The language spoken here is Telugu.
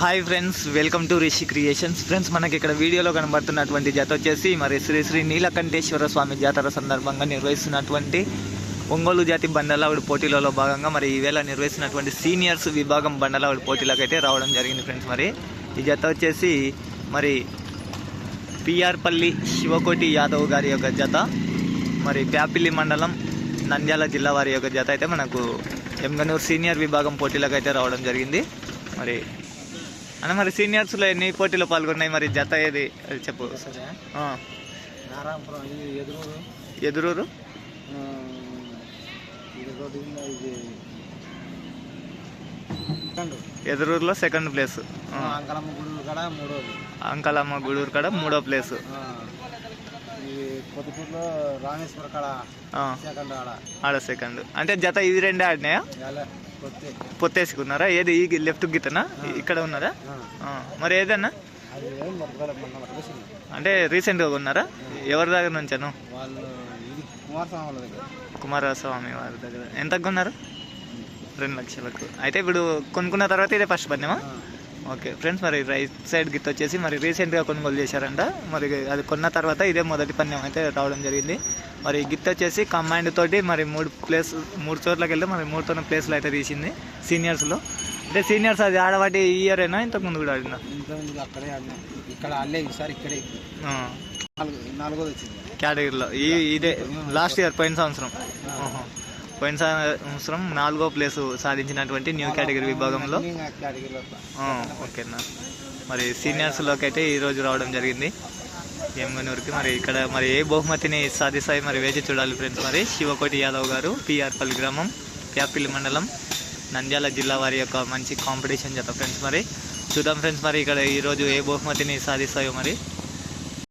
Hi friends welcome to Rishi creations friends మనకి ఇక్కడ వీడియోలో కనబడుతున్నటువంటి జత వచ్చేసి మరి శ్రీ శ్రీ నీలకంఠేశ్వర స్వామి జాతర సందర్భంగా నిర్వహిస్తున్నటువంటి ఒంగోలు జాతి బండలావుడి పోటీలలో భాగంగా మరి ఈవేళ నిర్వహిస్తున్నటువంటి సీనియర్స్ విభాగం బండలావిడి పోటీలకు అయితే రావడం జరిగింది ఫ్రెండ్స్ మరి ఈ జత వచ్చేసి మరి పిఆర్పల్లి శివకోటి యాదవ్ గారి యొక్క జత మరి ప్యాపిల్లి మండలం నంద్యాల జిల్లా వారి యొక్క జత అయితే మనకు ఎంగనూరు సీనియర్ విభాగం పోటీలకు అయితే రావడం జరిగింది. మరి అన్న మరి సీనియర్స్లో ఎన్ని పోటీలు పాల్గొన్నాయి మరి? జత ఏది? అది చెప్పు. ఎదురూరు. ఎదురూరులో సెకండ్ ప్లేస్. అంకలమ్మ గూడూరు కాడ మూడో ప్లేస్. ఆడ. సెకండ్. అంటే జత ఇది రెండే ఆడినాయా? పొత్తేసుకున్నారా? ఏది ఈ లెఫ్ట్ గిత్తనా ఇక్కడ ఆ, మరి ఏదన్నా? అంటే రీసెంట్గా కొన్నారా? ఎవరి దగ్గర నుంచాను? కుమారస్వామి వారి దగ్గర. ఎంత కొన్నారు? రెండు లక్షలకు. అయితే ఇప్పుడు కొనుక్కున్న తర్వాత ఇదే ఫస్ట్ ఆ, ఓకే. ఫ్రెండ్స్ మరి రైట్ సైడ్ గిట్ వచ్చేసి మరి రీసెంట్గా కొనుగోలు చేశారంట. మరి అది కొన్న తర్వాత ఇదే మొదటి పన్యం అయితే రావడం జరిగింది. మరి గిట్ వచ్చేసి కంబైండ్ తోటి మరి మూడు ప్లేస్ మూడు చోట్లకి వెళ్తే మరి మూడుతోనే ప్లేస్లు అయితే తీసింది సీనియర్స్లో. అంటే సీనియర్స్ అది ఆడబట్టి ఈ ఇయర్ అయినా ఇంతకు ముందు కూడా అక్కడే ఆడినాం. ఇక్కడ ఆడలే ఈసారి ఇక్కడే. నాలుగు నాలుగోది వచ్చింది. కేటగిరీలో. ఈ ఇదే లాస్ట్ ఇయర్ పోయిన సంవత్సరం. పోయిన సంవత్సరం నాలుగో ప్లేస్ సాధించినటువంటి న్యూ కేటగిరీ విభాగంలో. ఓకేనా. మరి సీనియర్స్లోకి అయితే ఈరోజు రావడం జరిగింది. ఎంగనూరుకి మరి ఇక్కడ మరి ఏ బహుమతిని సాధిస్తాయి మరి వేచి చూడాలి ఫ్రెండ్స్ మరి? శివకోటి యాదవ్ గారు పిఆర్పల్లి గ్రామం ప్యాపిల్లి మండలం నంద్యాల జిల్లా వారి యొక్క మంచి కాంపిటీషన్ జత ఫ్రెండ్స్ మరి. చూద్దాం ఫ్రెండ్స్ మరి ఇక్కడ ఈరోజు ఏ బహుమతిని సాధిస్తాయో మరి?